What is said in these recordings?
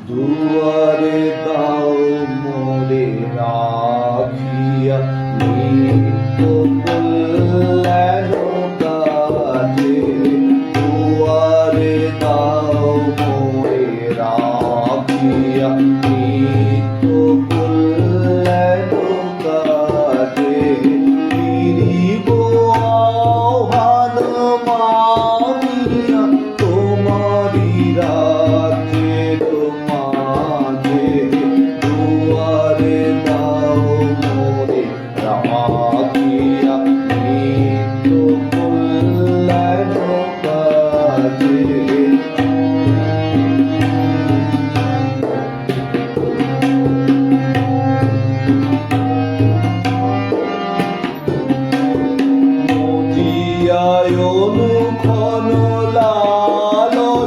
দুয়ারে দাও মোরে রাখিয়া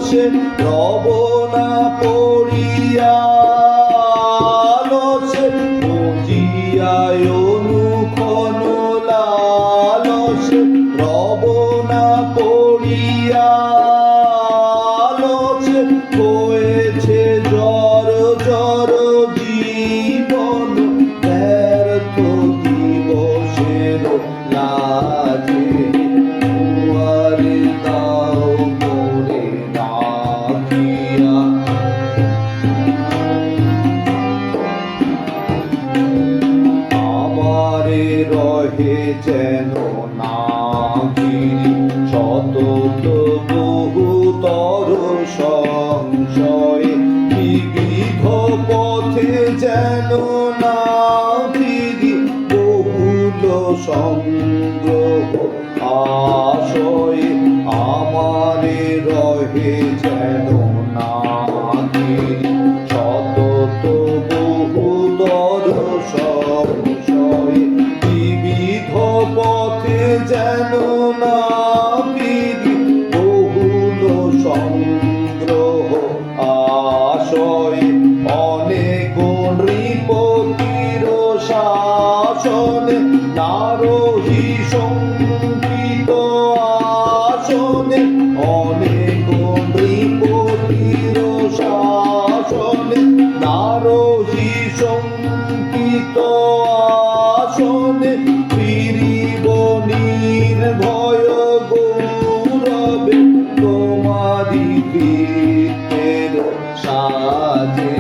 লালসে রবনা পড়িয়ালসে মজিয়ায় অনুক্ষণ লালসে রবনা পড়িয়ালসে হয়েছে জ্বর জ্বর জীবন রহে যেন নাগিরি শত বহুতর সংশয়ে বিবিধ পথে যেন না ফিরি বহুল সংগ্রহ আশয়ে পথে যেন না ফিরি, বহুল সংগ্রহ আশয়, অনেক নৃপতির শাসনে নারহি সংগীত আসনে, অনেক নৃপতির শাসনে নারহি সংগীত i Adeus.